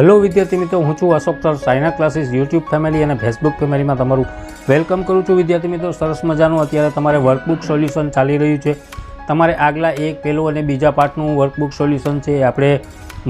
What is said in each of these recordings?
Hello વિદ્યાર્થી મિત્રો. હું છું Ashok sir. Saina classes YouTube family અને ફેસબુક ફેમિલીમાં તમારું વેલકમ કરું છું. વિદ્યાર્થી મિત્રો, સરસ મજાનું અત્યારે તમારે વર્કબુક સોલ્યુશન ચાલી રહ્યું છે. તમારે આગલા એક પહેલું અને બીજા પાર્ટનું વર્કબુક સોલ્યુશન છે આપણે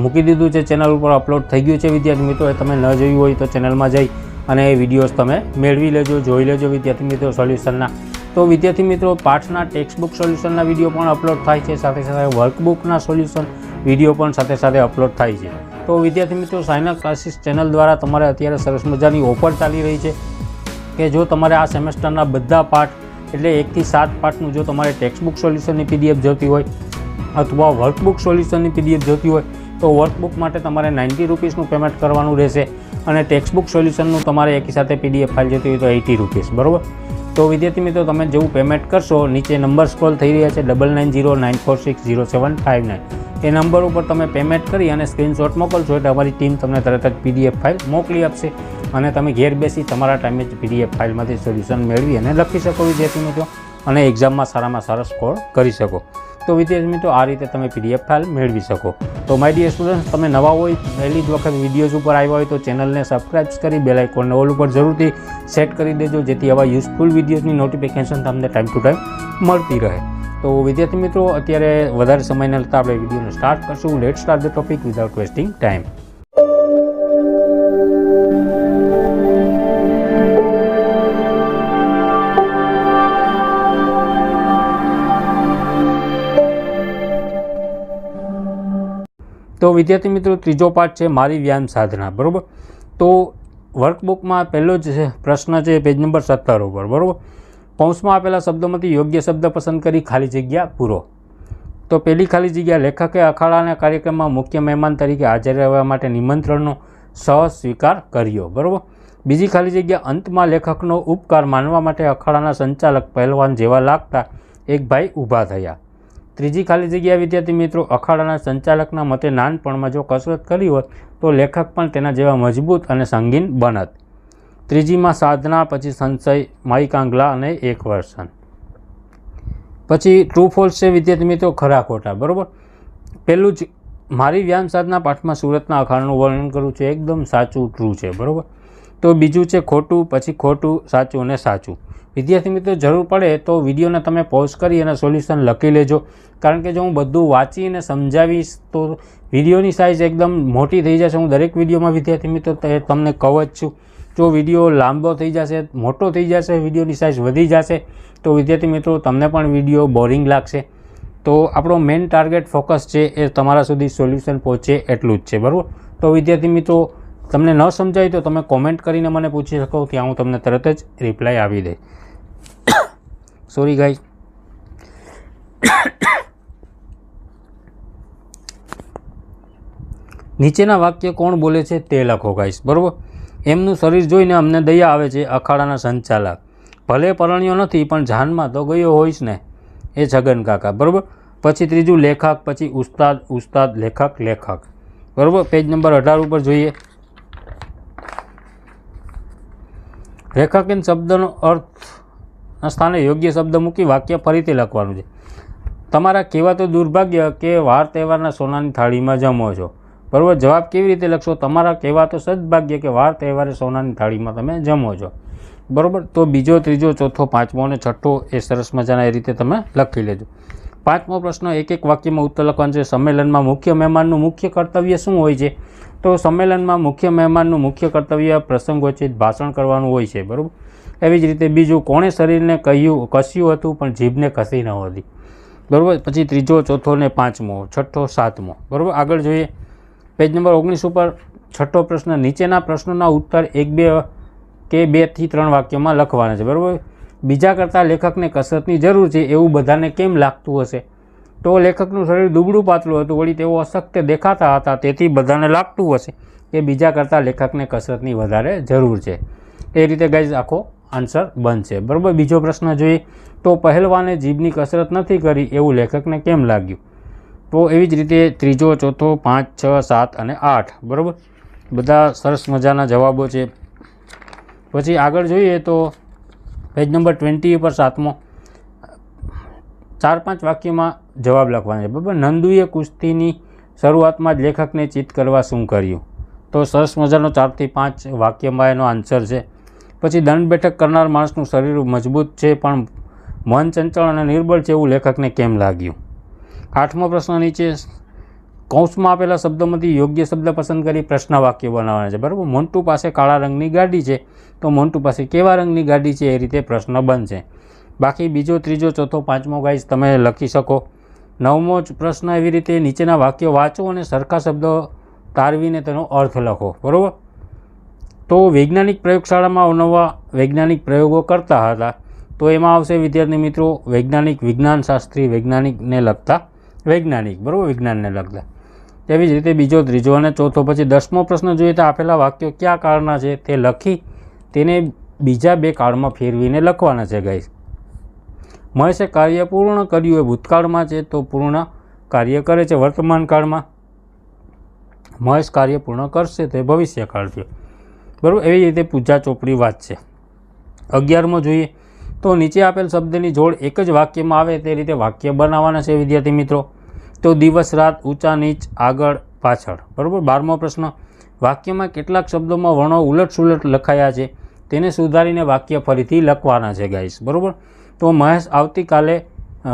મૂકી દીધું છે. ચેનલ ઉપર અપલોડ થઈ ગયું છે. વિદ્યાર્થી મિત્રો તમે ન જોયું હોય તો ચેનલમાં જઈ અને એ વિડીયોઝ તમે મેળવી લેજો, જોઈ લેજો વિદ્યાર્થી મિત્રો સોલ્યુશનના તો વિદ્યાર્થી મિત્રો, પાઠના ટેક્સ્ટબુક સોલ્યુશનના વીડિયો પણ અપલોડ થાય છે. સાથે સાથે વર્કબુકના સોલ્યુશન વીડિયો પણ સાથે સાથે અપલોડ થાય છે. તો વિદ્યાર્થી મિત્રો, સાયના ક્લાસીસ ચેનલ દ્વારા તમારે અત્યારે સરસ મજાની ઓફર ચાલી રહી છે કે જો તમારે આ સેમેસ્ટરના બધા પાઠ, એટલે એકથી સાત પાઠનું જો તમારે ટેક્સ્ટબુક સોલ્યુશનની પીડીએફ જોતી હોય અથવા વર્કબુક સોલ્યુશનની પીડીએફ જોતી હોય, તો વર્કબુક માટે તમારે નાઇન્ટી રૂપીસનું પેમેન્ટ કરવાનું રહેશે અને ટેક્સ્ટબુક સોલ્યુશનનું તમારે એકી સાથે પીડીએફ ફાઇલ જોતી હોય તો એટી રૂપીસ, બરાબર? તો વિદ્યાર્થી મિત્રો, તમે જેવું પેમેન્ટ કરશો, નીચે નંબર સ્ક્રોલ થઈ રહ્યા છે double nine zero nine four six zero seven five nine એ નંબર ઉપર તમે પેમેન્ટ કરી અને સ્ક્રીનશોટ મોકલશો એટલે અમારી ટીમ તમને તરત જ પીડીએફ ફાઇલ મોકલી આપશે અને તમે ઘેર બેસી તમારા ટાઈમે જ પીડીએફ ફાઇલમાંથી સોલ્યુશન મેળવી અને લખી શકો વિદ્યાર્થી મિત્રો અને એક્ઝામમાં સારામાં સારા સ્કોર કરી શકો. તો વિદ્યાર્થી મિત્રો, આ રીતે તમે પીડીએફ ફાઇલ મેળવી શકો. તો માય ડિયર સ્ટુડન્ટ, તમે નવા હોય, પહેલી જ વખત વિડીયોઝ ઉપર આવ્યા હોય તો ચેનલને સબસ્ક્રાઇબ કરી, બેલ આઇકોનને ઓલ ઉપર જરૂરથી સેટ કરી દેજો, જેથી આવા યુઝફુલ વિડીયોઝની નોટિફિકેશન તમને ટાઈમ ટુ ટાઈમ મળતી રહે. તો વિદ્યાર્થી મિત્રો, અત્યારે વધારે સમય ન આપણે વિડીયોને સ્ટાર્ટ કરશું. Let start the topic without wasting time તો વિદ્યાર્થી મિત્રો, ત્રીજો પાઠ છે મારી વ્યાયામ સાધના, બરાબર? તો વર્કબુકમાં પહેલો જ પ્રશ્ન છે પેજ નંબર સત્તર ઉપર, બરાબર? કૌંસમાં આપેલા શબ્દોમાંથી યોગ્ય શબ્દ પસંદ કરી ખાલી જગ્યા પૂરો. તો પહેલી ખાલી જગ્યા લેખકે અખાડાના કાર્યક્રમમાં મુખ્ય મહેમાન તરીકે હાજર રહેવા માટે નિમંત્રણનો સહ સ્વીકાર કર્યો, બરાબર? બીજી ખાલી જગ્યા અંતમાં લેખકનો ઉપકાર માનવા માટે અખાડાના સંચાલક પહેલવાન જેવા લાગતા એક ભાઈ ઊભા થયા. ત્રીજી ખાલી જગ્યા વિદ્યાર્થી મિત્રો, અખાડાના સંચાલકના મતે નાનપણમાં જો કસરત કરી હોત તો લેખક પણ તેના જેવા મજબૂત અને સંગીન બનત. ત્રીજીમાં સાધના, પછી સંશય માઈ કાંગલા અને એક વર્ષન પછી ટ્રુ ફોલ્સ છે વિદ્યાર્થી મિત્રો, ખરા ખોટા, બરાબર? પહેલું જ, મારી વ્યાયામ સાધના પાઠમાં સુરતના અખાડાનું વર્ણન કરું છું, એકદમ સાચું ટ્રુ છે, બરાબર? તો બીજું છે ખોટું, પછી ખોટું, સાચું અને સાચું. વિદ્યાર્થી મિત્રો, જરૂર પડે તો વિડીયોને તમે પોઝ કરી અને સોલ્યુશન લખી લેજો. કારણ કે જો હું બધું વાંચીને સમજાવીશ તો વિડીયોની સાઇઝ એકદમ મોટી થઈ જશે. હું દરેક વિડીયોમાં વિદ્યાર્થી મિત્રો તમને કહું છું. જો વીડિયો લાંબો થઈ જશે, મોટો થઈ જશે, વિડીયોની સાઇઝ વધી જશે, તો વિદ્યાર્થી મિત્રો તમને પણ વીડિયો બોરિંગ લાગશે. તો આપણો મેઇન ટાર્ગેટ ફોકસ છે એ તમારા સુધી સોલ્યુશન પહોંચે એટલું જ છે. બરાબર? તો વિદ્યાર્થી મિત્રો તમને ન સમજાય તો તમે કોમેન્ટ કરીને મને પૂછી શકો ત્યાં હું તમને તરત જ રિપ્લાય આપી દઈશ સોરી ગાઈ નીચેના વાક્ય કોણ બોલે છે તે લખો ગાઈશ બરાબર? એમનું શરીર જોઈને અમને દયા આવે છે, અખાડાના સંચાલક. ભલે પરણ્યો નથી, પણ જાનમાં તો ગયો હોઈશ ને? એ છગન કાકા. બરાબર? પછી ત્રીજું લેખક, પછી ઉસ્તાદ ઉસ્તાદ લેખક લેખક. બરાબર? પેજ નંબર અઢાર ઉપર જોઈએ. રેખાંકન શબ્દનો અર્થ સ્થાને યોગ્ય શબ્દ મૂકી વાક્ય ફરીથી લખવાનું છે. તમારા કહેવાતો દુર્ભાગ્ય કે વાર તહેવારના સોનાની થાળીમાં જમો છો. બરાબર જવાબ કેવી રીતે લખશો? તમારા કહેવાતો સદભાગ્ય કે વાર તહેવારે સોનાની થાળીમાં તમે જમો છો. બરાબર? તો બીજો, ત્રીજો, ચોથો, પાંચમો અને છઠ્ઠો એ સરસ મજાના એ રીતે તમે લખી લેજો. પાંચમો પ્રશ્ન એક એક વાક્યમાં ઉત્તર લખવાનો છે. સંમેલનમાં મુખ્ય મહેમાનનું મુખ્ય કર્તવ્ય શું હોય છે? તો સંમેલનમાં મુખ્ય મહેમાનનું મુખ્ય કર્તવ્ય પ્રસંગોચિત ભાષણ કરવાનું હોય છે, બરાબર? એવી જ રીતે બીજું, કોણે શરીરને કહ્યું, કસ્યું હતું, પણ જીભને કસી ન હતી. બરાબર? પછી ત્રીજો, ચોથો ને પાંચમો, છઠ્ઠો, સાતમો, બરાબર? આગળ જોઈએ. પેજ નંબર ઓગણીસ ઉપર છઠ્ઠો પ્રશ્ન, નીચેના પ્રશ્નોના ઉત્તર એક, બે કે બેથી ત્રણ વાક્યોમાં લખવાના છે, બરાબર? બીજા કરતાં લેખકને કસરતની જરૂર છે, એવું બધાને કેમ લાગતું હશે? તો લેખકનું શરીર દુબળું પાતળું હતું, વળી તેઓ અશક્ત દેખાતા હતા, તેથી બધાને લાગતું હશે કે બીજા કરતાં લેખકને કસરતની વધારે જરૂર છે. એ રીતે ગાઈઝ આખો આન્સર બનશે. બરાબર? બીજો પ્રશ્ન જોઈએ. તો પહેલવાને જીભની કસરત નથી કરી એવું લેખકને કેમ લાગ્યું? તો એવી જ રીતે ત્રીજો, ચોથો, પાંચ, છ, સાત અને આઠ. બરાબર? બધા સરસ મજાના જવાબો છે. પછી આગળ જોઈએ તો પેજ નંબર ટ્વેન્ટી ઉપર સાતમો. ચાર પાંચ વાક્યમાં જવાબ લખવાના છે. બરાબર? નંદુએ કુસ્તીની શરૂઆતમાં જ લેખકને ચિત્ત કરવા શું કર્યું? તો સરસ મજાનો ચારથી પાંચ વાક્યમાં એનો આન્સર છે. પછી દંડ બેઠક કરનાર માણસનું શરીર મજબૂત છે, પણ મન ચંચળ અને નિર્બળ છે એવું લેખકને કેમ લાગ્યું? આઠમો પ્રશ્ન નીચે કૌંસમાં આપેલા શબ્દોમાંથી યોગ્ય શબ્દ પસંદ કરી પ્રશ્ન વાક્ય બનાવવાના છે. બરાબર? મોન્ટુ પાસે કાળા રંગની ગાડી છે. તો મોન્ટુ પાસે કેવા રંગની ગાડી છે? એ રીતે પ્રશ્ન બનશે. બાકી બીજો, ત્રીજો, ચોથો, પાંચમો ગાઈઝ તમે લખી શકો. નવમો પ્રશ્ન એવી રીતે નીચેના વાક્યો વાંચો અને સરખા શબ્દો તારવીને તેનો અર્થ લખો. બરાબર? તો વૈજ્ઞાનિક પ્રયોગશાળામાં અવનવા વૈજ્ઞાનિક પ્રયોગો કરતા હતા. તો એમાં આવશે વિદ્યાર્થી મિત્રો, વૈજ્ઞાનિક વિજ્ઞાનશાસ્ત્રી વૈજ્ઞાનિકને લગતા વૈજ્ઞાનિક. બરાબર? વિજ્ઞાનને લગતા. તેવી જ રીતે બીજો, ત્રીજો અને ચોથો. પછી દસમો પ્રશ્ન જોઈએ તો આપેલા વાક્યો કયા કાળના છે તે લખી તેને બીજા બે કાળમાં ફેરવીને લખવાના છે ગાઈસ મહેશે કાર્ય પૂર્ણ કર્યું એ ભૂતકાળમાં છે તો પૂર્ણ કાર્ય કરે છે વર્તમાન કાળમાં. મહેશ કાર્ય પૂર્ણ કરશે તે ભવિષ્યકાળ છે બરાબર? એવી રીતે પૂજા ચોપડી વાત છે. અગિયારમો જોઈએ તો નીચે આપેલ શબ્દની જોડ એક જ વાક્યમાં આવે તે રીતે વાક્ય બનાવવાના છે વિદ્યાર્થી મિત્રો. તો દિવસ, રાત, ઊંચા, નીચ, આગળ, પાછળ. બરાબર? બારમો પ્રશ્ન. વાક્યમાં કેટલાક શબ્દોમાં વર્ણો ઉલટસુલટ લખાયા છે. તેને સુધારીને વાક્ય ફરીથી લખવાના છે ગાઈસ બરાબર? તો મહેશ આવતીકાલે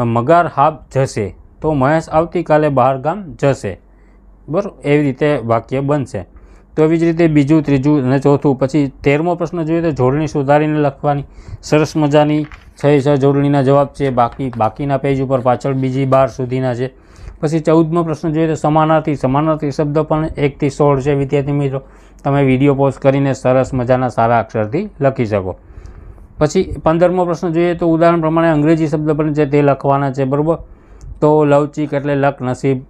મગાર હાબ જશે. તો મહેશ આવતીકાલે બહાર ગામ જશે. બરાબર? એવી રીતે વાક્ય બનશે. તો એવી જ રીતે બીજું, ત્રીજું અને ચોથું, પછી તેરમો પ્રશ્ન જોઈએ તો જોડણી સુધારીને લખવાની. સરસ મજાની છ છ, જોડણીના જવાબ છે. બાકી, બાકીના પેજ ઉપર પાછળ બીજી બાર સુધીના છે. પછી ચૌદમો પ્રશ્ન જોઈએ તો સમાનાર્થી સમાનાર્થી શબ્દ પણ એકથી સોળ છે. વિદ્યાર્થી મિત્રો, તમે વીડિયો પોઝ કરીને સરસ મજાના સારા અક્ષરથી લખી શકો. પછી પંદરમો પ્રશ્ન જોઈએ તો ઉદાહરણ પ્રમાણે અંગ્રેજી શબ્દ પણ છે તે લખવાના છે, બરાબર? તો લવચીક એટલે લક નસીબ.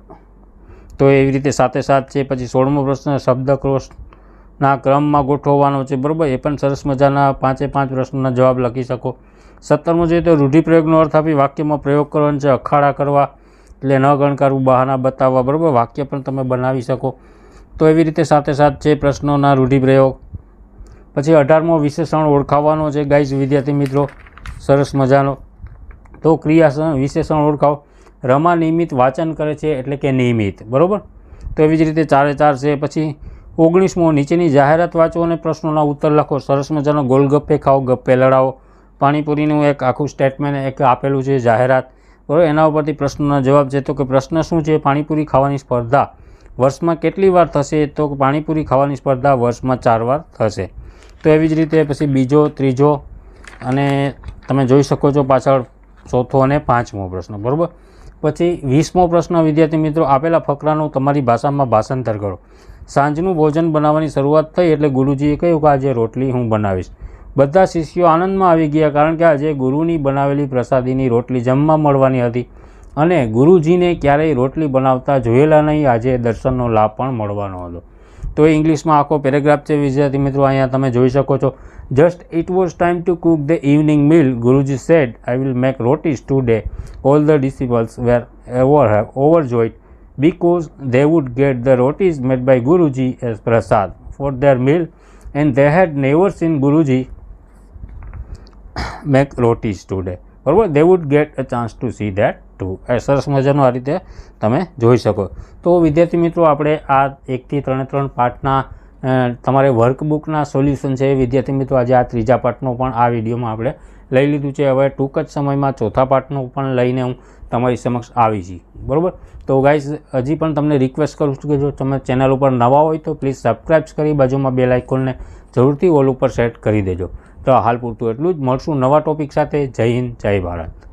તો એવી રીતે સાથે સાથ છે, પછી સોળમો પ્રશ્ન શબ્દકોશના ક્રમમાં ગોઠવવાનો છે, બરાબર? એ પણ સરસ મજાના પાંચે પાંચ પ્રશ્નોના જવાબ લખી શકો. સત્તરમો જોઈએ તો રૂઢિપ્રયોગનો અર્થ આપી વાક્યમાં પ્રયોગ કરવાનો છે, અખાડા કરવા એટલે ન ગણકારવું, બહાના બતાવવા, બરાબર? વાક્ય પણ તમે બનાવી શકો. તો એવી રીતે સાથે સાથ છે પ્રશ્નોના રૂઢિપ્રયોગ. પછી અઢારમો વિશેષણ ઓળખાવવાનો છે. ગાઈઝ વિદ્યાર્થી મિત્રો, સરસ મજાનો. તો ક્રિયા વિશેષણ ઓળખાવો. રમા નિયમિત વાંચન કરે છે એટલે કે નિયમિત. બરાબર? તો એવી જ રીતે ચારે ચાર છે. પછી ઓગણીસમો નીચેની જાહેરાત વાંચો અને પ્રશ્નોના ઉત્તર લખો. સરસ મજાનો ગોલગપ્પે ખાઓ, ગપ્પે લડાવો. પાણીપુરીનું એક આખું સ્ટેટમેન્ટ એક આપેલું છે જાહેરાત. બરાબર? એના ઉપરથી પ્રશ્નોના જવાબ છે. તો કે પ્રશ્ન શું છે? પાણીપુરી ખાવાની સ્પર્ધા વર્ષમાં કેટલી વાર થશે? તો પાણીપુરી ખાવાની સ્પર્ધા વર્ષમાં ચાર વાર થશે. તો એવી જ રીતે પછી બીજો, ત્રીજો અને તમે જોઈ શકો છો પાછળ ચોથો અને પાંચમો પ્રશ્ન, બરાબર? પછી વીસમો પ્રશ્ન, વિદ્યાર્થી મિત્રો, આપેલા ફકરાનું તમારી ભાષામાં ભાષાંતર કરો. સાંજનું ભોજન બનાવવાની શરૂઆત થઈ એટલે ગુરુજીએ કહ્યું કે આજે રોટલી હું બનાવીશ. બધા શિષ્યો આનંદમાં આવી ગયા કારણ કે આજે ગુરુની બનાવેલી પ્રસાદીની રોટલી જમવા મળવાની હતી અને ગુરુજીને ક્યારેય રોટલી બનાવતા જોયેલા નહીં. આજે દર્શનનો લાભ પણ મળવાનો હતો. તો એ ઇંગ્લિશમાં આખો પેરેગ્રાફ છે, વિદ્યાર્થી મિત્રો, અહીંયા તમે જોઈ શકો છો. Just it was time to cook the evening meal Guruji said I will make rotis today all the disciples were ever have overjoyed because they would get the rotis made by Guruji as prasad for their their and they had never seen Guruji make rotis today બરાબર they would get a chance to see that too. એ સરસ મજાનું આ રીતે તમે જોઈ શકો. તો વિદ્યાર્થી મિત્રો, આપણે આ એકથી ત્રણે ત્રણ પાઠના તમારે વર્કબુકના સોલ્યુશન છે વિદ્યાર્થી મિત્રો આજે આ ત્રીજા પાઠનો પણ આ વિડીયોમાં આપણે લઈ લીધું છે. હવે ટૂંક જ સમયમાં ચોથા પાઠનું પણ લઈને હું તમારી સમક્ષ આવી છી બરાબર? તો ગાઈઝ હજી પણ તમને રિક્વેસ્ટ કરું છું કે જો તમે ચેનલ ઉપર નવા હોય તો પ્લીઝ સબસ્ક્રાઈબ કરી બાજુમાં બે લાઇકોનને જરૂરથી ઓલ ઉપર સેટ કરી દેજો. તો હાલ પૂરતું એટલું જ. મળશું નવા ટોપિક સાથે. જય હિન્દ, જય ભારત.